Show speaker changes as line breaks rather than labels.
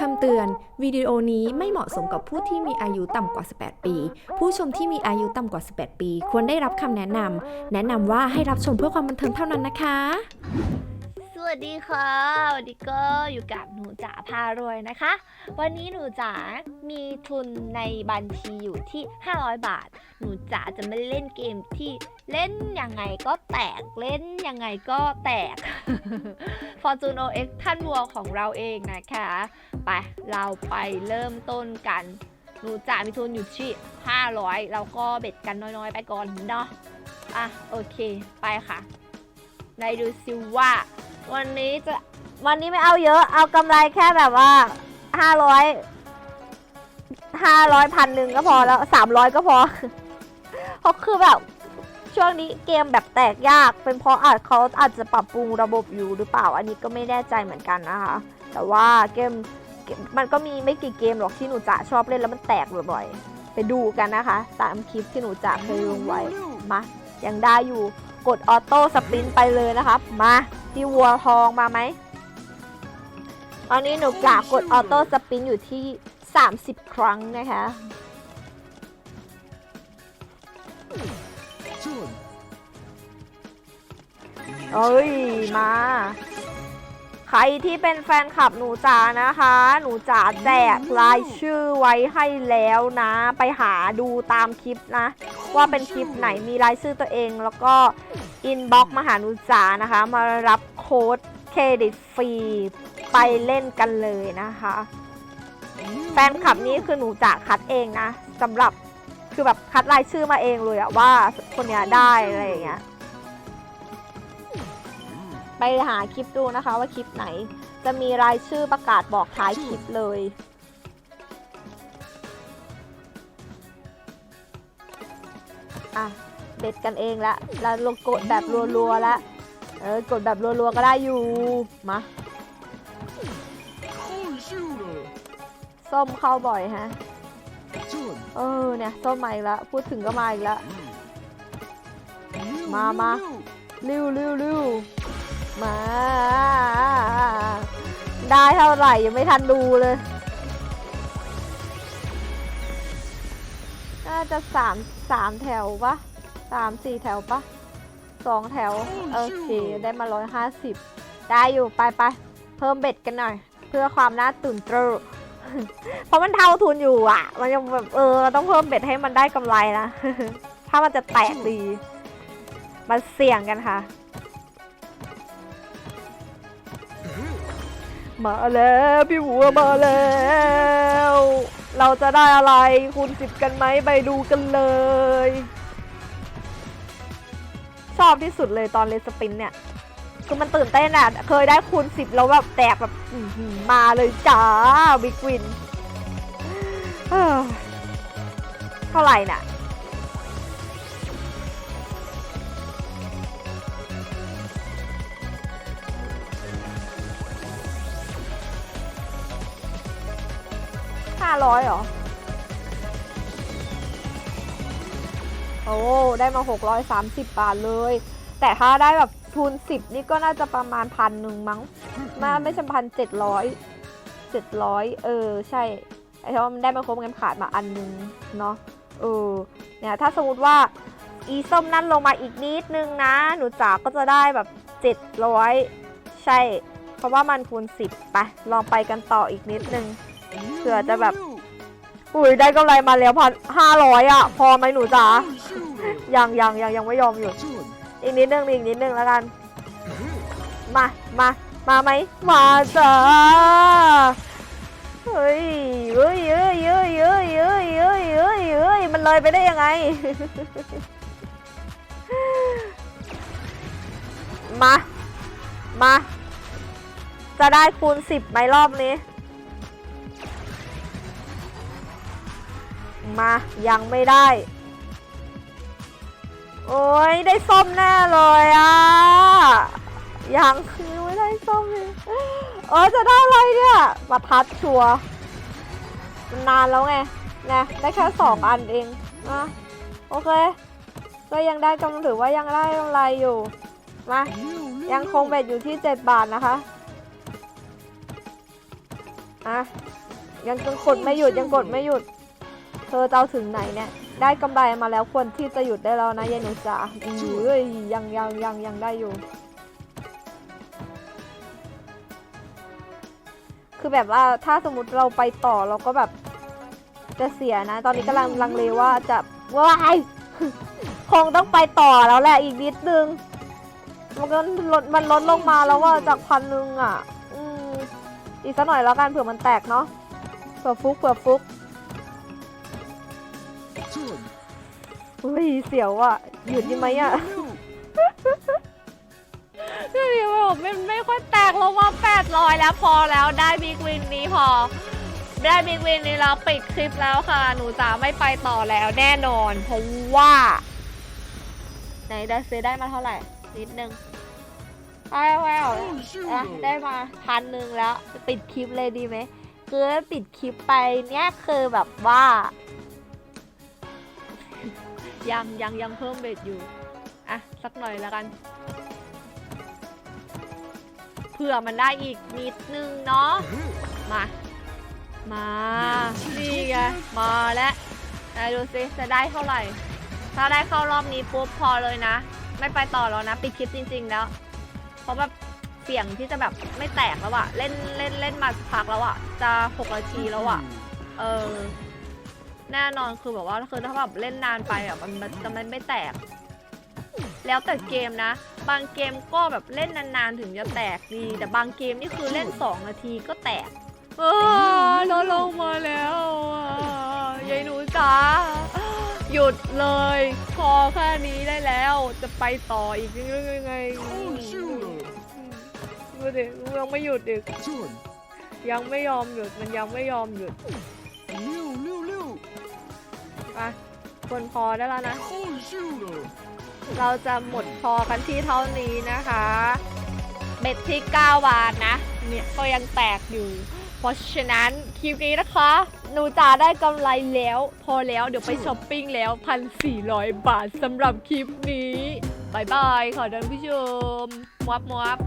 คำเตือน วิดีโอนี้ไม่เหมาะสมกับผู้ที่มีอายุต่ำกว่า 18 ปี ผู้ชมที่มีอายุต่ำกว่า 18 ปี ควรได้รับคำแนะนำ แนะนำว่าให้รับชมเพื่อความบันเทิงเท่านั้นนะคะ
วัสดีค่ะวันนี้ก็อยู่กับหนูจ๋าพารวยนะคะ วันนี้หนูจ๋ามีทุนในบัญชีอยู่ที่ 500 บาท หนูจ๋าจะไม่เล่นเกมที่เล่นยังไงก็แตกเล่นยังไงก็แตก Fortune OX ท่านบัวของเราเองนะคะ ไปเราไปเริ่มต้นกัน หนูจ๋ามีทุนอยู่ที่ 500 เราก็เบ็ดกันน้อยๆ ไปก่อนเนาะอะโอเคไปค่ะในดูซิว่า วันนี้จะวันนี้ไม่เอาเยอะเอากำไรแค่แบบว่าห้าร้อยห้าร้อยพันหนึ่งก็พอแล้วสามร้อยก็พอเพราะคือแบบช่วงนี้เกมแบบแตกยาก เป็นเพราะอาจเขาอาจจะปรับปรุงระบบอยู่หรือเปล่า อันนี้ก็ไม่แน่ใจเหมือนกันนะคะ แต่ว่าเกมเกมมันก็มีไม่กี่เกมหรอกที่หนูจะชอบเล่นแล้วมันแตกบ่อยๆไปดูกันนะคะ ตามคลิปที่หนูจะเคยลงไว้มายังได้อยู่ กดออโต้สปินไปเลยนะครับ มาที่วัวทองมาไหม ตอนนี้หนูกะกดออโต้สปินอยู่ที่ 30 ครั้งนะคะ เอ้ย มา ใครที่เป็นแฟนคลับหนูจ๋านะคะ หนูจ๋าแจกรายชื่อไว้ให้แล้วนะ ไปหาดูตามคลิปนะ ว่าเป็นคลิปไหนมีรายชื่อตัวเอง แล้วก็อินบ็อกมาหาหนูจ๋านะคะ มารับโค้ดเครดิตฟรีไปเล่นกันเลยนะคะ แฟนคลับนี้คือหนูจ๋าคัดเองนะสำหรับคือแบบคัดรายชื่อมาเองเลยอะว่าคนเนี้ยได้อะไรอย่างเงี้ยไปหาคลิปดูนะคะว่าคลิปไหน จะมีรายชื่อประกาศบอกท้ายคลิปเลย อะเด็ดกันเองละแล้วลงกดแบบรัวๆละเออกดแบบรัวๆก็ได้อยู่มาส้มเข้าบ่อยฮะเออเนี่ยส้มมาอีกล้วพูดถึงก็มาอีกล้วมามาริ้วริ้วริ้วมา ได้เท่าไหร่ยังไม่ทันดูเลยาจะสามสามแถวปะสามสี่แถวปะสองแถวโอเคได้มาร้อยห้าสิบได้อยู่ไปไปเพิ่มเบ็ดกันหน่อย เพื่อความน่าตื่นเต้นเพราะมันเท่าทุนอยู่อะ มันยังแบบเออต้องเพิ่มเบ็ดให้มันได้กำไรนะถ้ามันจะแตกดีมาเสี่ยงกันค่ะมาแล้วพี่หัวมาแล้ว เราจะได้อะไรคูณสิบกันไหมไปดูกันเลย ชอบที่สุดเลยตอนเลสปินเนี่ยคือมันตื่นเต้นอะเคยได้คูณสิบแล้วแบบแตกแบบมาเลยจ้าบิ๊กวินเท่าไหร่น่ะ ร้อยเหรอ โอ้ ได้มาหกร้อยสามสิบบาทเลย แต่ถ้าได้แบบทุนสิบนี่ก็น่าจะประมาณพันหนึ่งมั้งมาไม่ใช่พันเจ็ดร้อยเจ็ดร้อยเออ ใช่ ไอ้ที่ว่ามันได้มาครบกันขาดมาอันนึงเนาะ เออ เนี่ย ถ้าสมมติว่าอีส้มนั่นลงมาอีกนิดนึงนะ หนูจ๋าก็จะได้แบบเจ็ดร้อยใช่ เพราะว่ามันคูณสิบไป ลองไปกันต่ออีกนิดนึงเผื่อจะแบบ อุ้ยได้กำไรมาแล้วพันห้าร้อยอะ พอไหมหนูจ๋ายังยังยังยังไม่ยอมอยู่ อีกนิดนึงอีกนิดนึงแล้วกัน มามามาไหมมาจ้าเฮ้ยเฮ้ยเฮ้ยเฮ้ยเฮ้ยเฮ้ยเฮ้ยเฮ้ยเฮ้ยมันเลยไปได้ยังไง มา มา จะได้คูณสิบไหมรอบนี้ มายังไม่ได้ โอ้ยได้ส้มแน่เลยอะยังยังไม่ได้ส้มเลยเออจะได้อะไรเนี่ยประทัดชัวร์มันนานแล้วไงไงได้แค่สองอันเองนะโอเค ก็ยังได้กำถือว่ายังได้กำไรอยู่มายังคงเบ็ดอยู่ที่ 7 บาทนะคะ
อะยังกดไม่หยุดยังกดไม่หยุด เธอจะเอาถึงไหนเนี่ย ได้กำไรมาแล้วควรที่จะหยุดได้แล้วนะยายหนูจ๋าเอ้ยยังยังยังยังได้อยู่ คือแบบว่าถ้าสมมติเราไปต่อเราก็แบบ จะเสียนะ ตอนนี้กำลังลังเลว่าจะว้ายคงต้องไปต่อแล้วแหละอีกนิดนึง มันก็ลดมันลดลงมาแล้วว่าจากพันหนึ่งอะ อืมอีกสักหน่อยแล้วกันเผื่อมันแตกเนาะเผื่อฟุกเผื่อฟุก อุ้ยเสียวอะหยุดดีไหมอะ
พี่พิมบอกไม่ไม่ค่อยแตกแล้วว่า800 แล้วพอแล้วได้บิ๊กวินนี้พอ ได้บิ๊กวินนี้แล้วปิดคลิปแล้วค่ะ หนูจะไม่ไปต่อแล้วแน่นอน เพราะว่าไหนได้ซื้อได้มาเท่าไหร่ นิดนึงไปแววอะได้มาพันหนึ่งแล้ว ปิดคลิปเลยดีไหมคือปิดคลิปไปเนี่ยคือแบบว่า ยังยังยังเพิ่มเบ็ดอยู่ อะ สักหน่อยแล้วกัน เผื่อมันได้อีกนิดนึงเนาะ มา มานี่ไง มาแล้วไหนดูซิจะได้เท่าไหร่ ถ้าได้เข้ารอบนี้ปุ๊บพอเลยนะ ไม่ไปต่อแล้วนะ ปิดคลิปจริง ๆ แล้ว เพราะแบบเสี่ยงที่จะแบบไม่แตกแล้วอะเล่นเล่นเล่นมาสักพักแล้วอะจะหกนาทีแล้วอะเออ แน่นอนคือแบบว่าคือถ้าแบบเล่นนานไปอะมันมันจะไม่ไม่แตก แล้วแต่เกมนะ บางเกมก็แบบเล่นนานๆถึงจะแตกดี แต่บางเกมนี่คือเล่น 2 นาทีก็แตกเออลดลงมาแล้วอะยายหนูจ๋าหยุดเลย พอแค่นี้ได้แล้ว จะไปต่ออีกยังไงดูดิยังไม่หยุดอีกยังไม่ยอมหยุดมันยังไม่ยอมหยุด ไปคนพอได้แล้วนะ เราจะหมดพอกันที่เท่านี้นะคะ เบ็ดที่ 9 บาทนะ เนี่ยก็ยังแตกอยู่ เพราะฉะนั้นคลิปนี้นะคะ หนูจ๋าได้กำไรแล้ว พอแล้วเดี๋ยวไปช้อปปิ้งแล้วพันสี่บาทสำหรับคลิปนี้บายบายค่ะท่านผู้ชมมวับมวับ